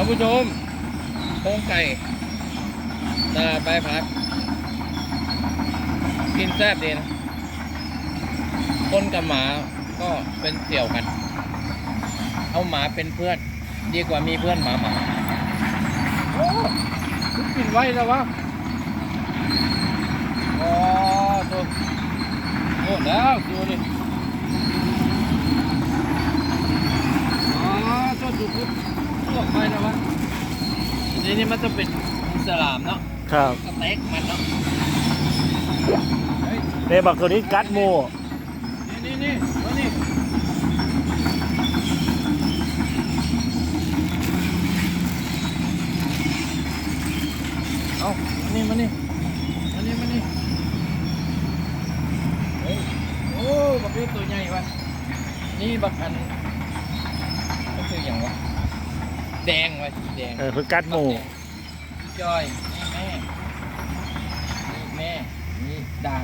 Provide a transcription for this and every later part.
านผู้ชมโครงไก่ตลาดใบพัด กินแซ่บดีนะ คนกับหมาก็เป็นเสี่ยวกัน เอาหมาเป็นเพื่อน ดีกว่ามีเพื่อนหมาหมาโอ้กินไว้แล้ววะโอ้ตัวโอ้แล้วดูดิอ๋อตัวดูพุทลวก ไปแล้ววะนี่นี่มันจะเป็นสลามเนาะครับสเต็กมันเนาะเฮ้ยเดบอกตัวนี้กัดหมูนี่นี่นี่มานี่เอามานี่มานี่มานี่มานี่เฮ้ยโอ้บักเรียตัวใหญ่วะนี่บักอันก็คืออย่างวะ แดงวะสีแดงเออเพิ่งกัดหมูจอยนี่แม่นี่แม่นี่ด่าง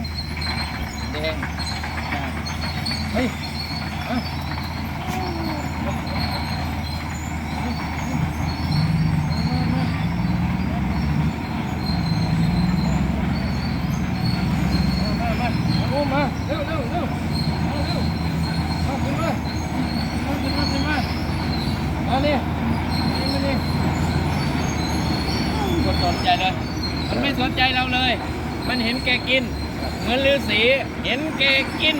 แดงด่างเฮ้ยเอามามามาอุ้มมาเร็วเร็วเร็วเอาเร็วเอาขึ้นมาเอาขึ้นมาขึ้นมามานี่นี่มานี่ กดส นใจเลย มันไม่สนใจเราเลย มันเห็นแกกิน เหมือนฤาษีเห็นแกกิน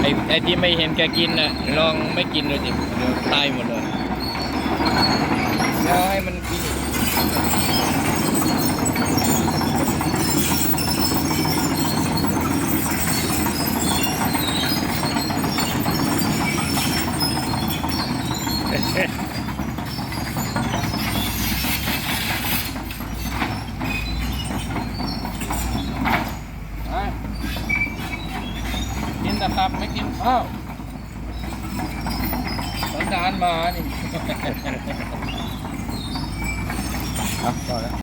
ไอ้ไอ้ที่ไม่เห็นแกกินน่ะลองไม่กินดูสิเดี๋ยวตายหมดเลยแล้วให้มันกินอีกไปกินแต่ ตับไม่กินข้าวสันดานมานี่ ครับพอแล้ว